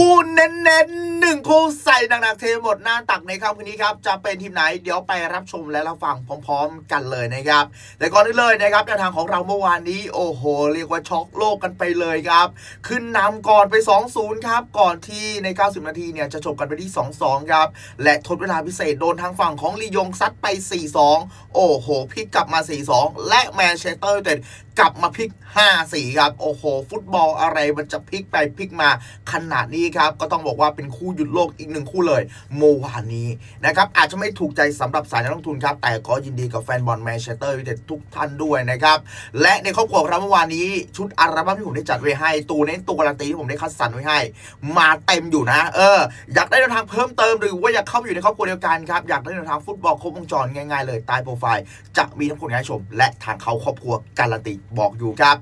คู่เน้นๆหนึ่งคู่ใส่หนักๆเทหมดหน้าตักในค่ำคืนนี้ครับ จะเป็นทีมไหนเดี๋ยวไปรับชมและรับฟังพร้อม ๆ กันเลยนะครับ แต่ก่อนอื่นเลยนะครับแนวทางของเราเมื่อวานนี้ โอ้โห เรียกว่าช็อกโลกกันไปเลยครับ ขึ้นนำก่อนไป 2-0 ครับ ก่อนที่ใน 90 นาทีเนี่ยจะจบกันไปที่ 2-2 ครับ และทดเวลาพิเศษโดนทางฝั่งของลียงซัดไป 4-2 โอ้โหพลิกกลับมา 4-2 และแมนเชสเตอร์ยูไนเต็ดกลับมาพลิก 5-4 ครับ โอ้โห ฟุตบอลอะไรมันจะพลิกไปพลิกมาขนาดนี้ครับก็ต้องบอกว่าเป็นคู่หยุดโลกอีกหนึ่งคู่เลยเมื่อวานนี้นะครับอาจจะไม่ถูกใจสำหรับสายนักลงทุนครับแต่ก็ยินดีกับแฟนบอลแมนเชสเตอร์ยูไนเต็ดทุกท่านด้วยนะครับและในครอบครัวเราเมื่อวานนี้ชุดอัลบั้มที่ผมได้จัดไว้ให้ตัวเน้นตัวการันตีที่ผมได้คัดสรรไว้ให้ มาเต็มอยู่นะ เออ อยากได้แนวทางเพิ่มเติมหรือว่าอยากเข้าอยู่ในครอบครัวเดียวกันครับอยากได้แนวทางฟุตบอลครบวงจรง่ายๆเลยใต้โปรไฟล์จะมีทั้งผลงานชม และทางเขาครอบครัวการันตีบอกอยู่ครับ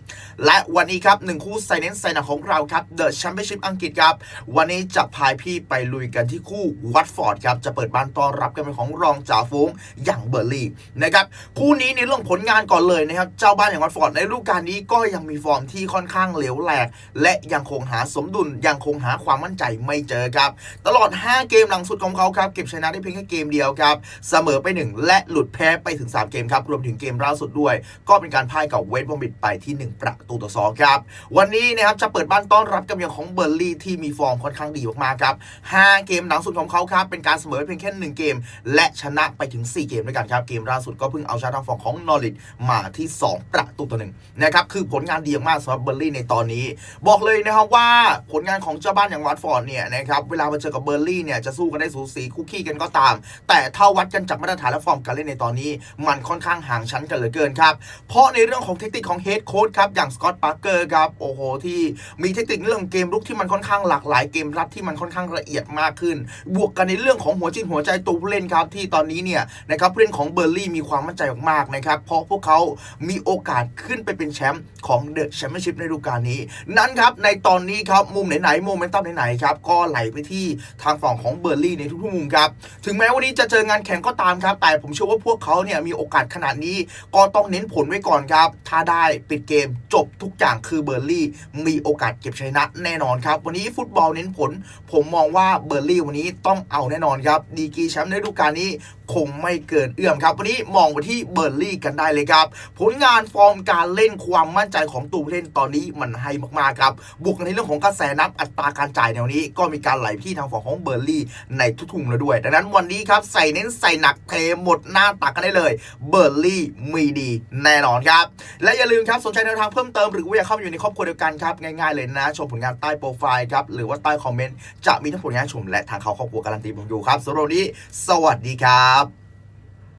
และวันนี้ครับหนึ่งคู่ไซเนนไซนักของเราครับเดอะแชมเปี้ยนชิพอังกฤษครับวันนี้จะพายพี่ไปลุยกันที่คู่วัตฟอร์ดครับ จะเปิดบ้านต้อนรับกันเป็นของรองจ่าฝูงอย่างเบอร์ลี่นะครับคู่นี้ในเรื่องผลงานก่อนเลยนะครับ เจ้าบ้านอย่างวัตฟอร์ดในฤดูกาลนี้ก็ยังมีฟอร์มที่ค่อนข้างเหลวแหลก และยังคงหาสมดุลยังคงหาความมั่นใจไม่เจอครับ ตลอด 5 เกมหลังสุดของเขาครับเก็บชนะได้เพียงแค่เกมเดียวครับเสมอไป 1 และหลุดแพ้ไปถึง 3 เกมครับรวมถึงเกมล่าสุดด้วย ก็เป็นการพ่ายกับเวสต์บรอมบิดไปที่ 1 ประตูต่อ2ครับวันนี้นะครับจะเปิดบ้านต้อนรับกับอย่างของเบอร์ลี่ที่มีฟอร์มค่อนข้างดีมากๆครับ5เกมหลังสุดของเขาครับเป็นการเสมอเพียงแค่1เกม และชนะไปถึง 4 เกมด้วยกันครับเกมล่าสุดก็เพิ่งเอาชนะทางฝั่งของนอริทมาที่ 2 ประตูต่อหนึ่งนะครับคือผลงานดีมากสำหรับเบอร์ลี่ในตอนนี้ บอกเลยนะครับว่าผลงานของเจ้าบ้านอย่างวัตฟอร์ดเนี่ยนะครับเวลามาเจอกับเบอร์ลี่เนี่ยจะสู้กันได้สูสีคุกคีกันก็ตาม แต่ถ้าวัดกันจากมาตรฐานและฟอร์มการเล่นในตอนนี้ มันค่อนข้างห่างชั้นกันเหลือเกินครับเพราะในเรื่องของเทคนิคของเฮดโค้ชครับอย่างสกอตต์ปาร์เกอร์ครับโอ้โหที่มีเทคนิคเรื่องเกมรุกที่มันค่อนข้างหลากหลายเกมรับที่มันค่อนข้างละเอียดมากขึ้น บวกกันในเรื่องของหัวจิตหัวใจตัวผู้เล่นครับที่ตอนนี้เนี่ยนะครับผู้เล่นของเบอร์ลี่มีความมั่นใจมากๆนะครับเพราะพวกเขามีโอกาสขึ้นไปเป็นแชมป์ของเดอะแชมเปี้ยนชิพในฤดูกาลนี้ นั้นครับในตอนนี้ครับมุมไหนๆโมเมนตัมไหนๆครับก็ไหลไปที่ทางฝั่งของเบอร์ลี่ในทุกๆมุมครับถึงแม้วันนี้จะเจองานแข่งก็ตามครับแต่ผมเชื่อว่าพวกเขาเนี่ยมีโอกาสขนาดนี้ก็ต้องเน้นผลไว้ก่อนครับ ถ้าได้ปิดเกมจบทุกอย่างคือเบอร์ลี่มีโอกาสเก็บชัยชนะแน่นอนครับ วันนี้ฟุตบอลเน้นผล ผมมองว่าเบอร์ลี่วันนี้ต้องเอาแน่นอนครับ ดีกีแชมป์ในฤดูกาลนี้คงไม่เกินเอื้อมครับ วันนี้มองไปที่เบอร์ลี่กันได้เลยครับ ผลงานฟอร์มการเล่นความมั่นใจของตัวผู้เล่นตอนนี้มันให้มากๆครับ บวกในเรื่องของกระแสนับอัตราการจ่ายแนวนี้ ก็มีการไหลพี่ทางฝั่งของเบอร์ลี่ในทุกทุ่มแล้วด้วย ดังนั้นวันนี้ครับใส่เน้นใส่หนักเทหมดหน้าตักกันได้เลย เบอร์ลี่มีดีแน่นอนครับ และอย่าลืมครับสนใจแนวทางเพิ่มเติมหรือว่าอยากเข้าอยู่ในครอบครัวเดียวกันครับง่ายๆเลยนะ ชมผลงานใต้โปรไฟล์ครับหรือว่าใต้คอมเมนต์จะมีทั้งผลงานชมและทางเขาครอบครัวการันตีผมอยู่ครับสำหรับวันนี้สวัสดีครับ